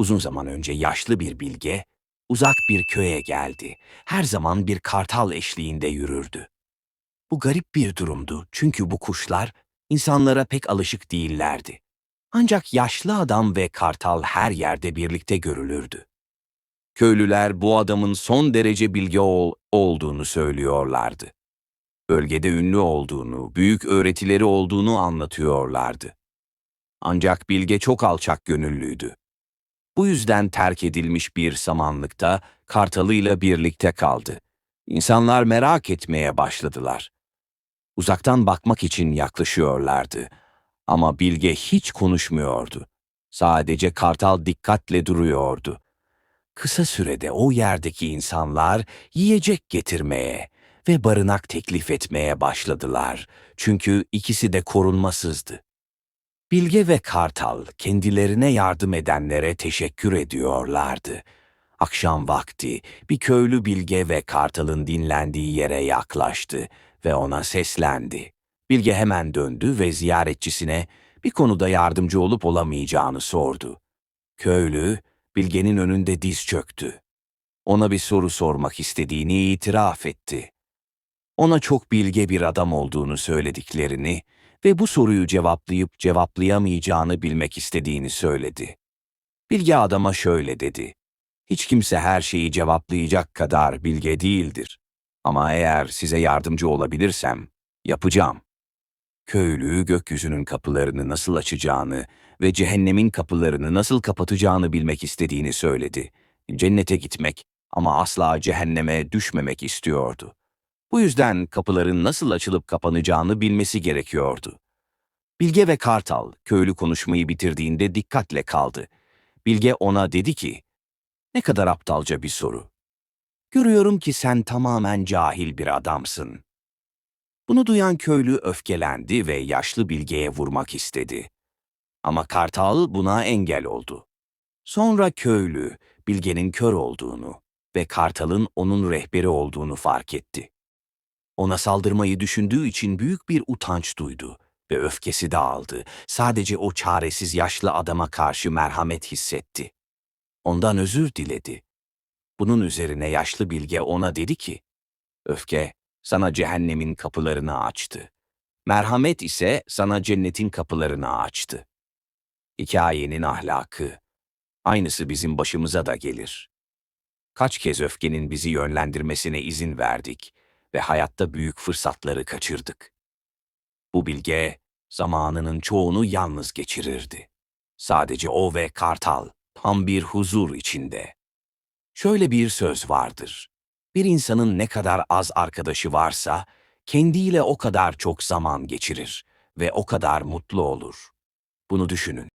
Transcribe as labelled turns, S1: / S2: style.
S1: Uzun zaman önce yaşlı bir bilge, uzak bir köye geldi. Her zaman bir kartal eşliğinde yürürdü. Bu garip bir durumdu çünkü bu kuşlar insanlara pek alışık değillerdi. Ancak yaşlı adam ve kartal her yerde birlikte görülürdü. Köylüler bu adamın son derece bilge ol olduğunu söylüyorlardı. Bölgede ünlü olduğunu, büyük öğretileri olduğunu anlatıyorlardı. Ancak bilge çok alçak gönüllüydü. Bu yüzden terk edilmiş bir samanlıkta kartalıyla birlikte kaldı. İnsanlar merak etmeye başladılar. Uzaktan bakmak için yaklaşıyorlardı. Ama bilge hiç konuşmuyordu. Sadece kartal dikkatle duruyordu. Kısa sürede o yerdeki insanlar yiyecek getirmeye ve barınak teklif etmeye başladılar. Çünkü ikisi de korunmasızdı. Bilge ve Kartal kendilerine yardım edenlere teşekkür ediyorlardı. Akşam vakti bir köylü Bilge ve Kartal'ın dinlendiği yere yaklaştı ve ona seslendi. Bilge hemen döndü ve ziyaretçisine bir konuda yardımcı olup olamayacağını sordu. Köylü, Bilge'nin önünde diz çöktü. Ona bir soru sormak istediğini itiraf etti. Ona çok bilge bir adam olduğunu söylediklerini ve bu soruyu cevaplayıp cevaplayamayacağını bilmek istediğini söyledi. Bilge adama şöyle dedi. Hiç kimse her şeyi cevaplayacak kadar bilge değildir. Ama eğer size yardımcı olabilirsem, yapacağım. Köylü gökyüzünün kapılarını nasıl açacağını ve cehennemin kapılarını nasıl kapatacağını bilmek istediğini söyledi. Cennete gitmek ama asla cehenneme düşmemek istiyordu. Bu yüzden kapıların nasıl açılıp kapanacağını bilmesi gerekiyordu. Bilge ve Kartal köylü konuşmayı bitirdiğinde dikkatle kaldı. Bilge ona dedi ki, ne kadar aptalca bir soru. Görüyorum ki sen tamamen cahil bir adamsın. Bunu duyan köylü öfkelendi ve yaşlı Bilge'ye vurmak istedi. Ama Kartal buna engel oldu. Sonra köylü Bilge'nin kör olduğunu ve Kartal'ın onun rehberi olduğunu fark etti. Ona saldırmayı düşündüğü için büyük bir utanç duydu ve öfkesi dağıldı. Sadece o çaresiz yaşlı adama karşı merhamet hissetti. Ondan özür diledi. Bunun üzerine yaşlı bilge ona dedi ki, Öfke sana cehennemin kapılarını açtı. Merhamet ise sana cennetin kapılarını açtı. Hikayenin ahlakı. Aynısı bizim başımıza da gelir. Kaç kez öfkenin bizi yönlendirmesine izin verdik ve hayatta büyük fırsatları kaçırdık. Bu bilge zamanının çoğunu yalnız geçirirdi. Sadece o ve Kartal tam bir huzur içinde. Şöyle bir söz vardır. Bir insanın ne kadar az arkadaşı varsa, kendiyle o kadar çok zaman geçirir ve o kadar mutlu olur. Bunu düşünün.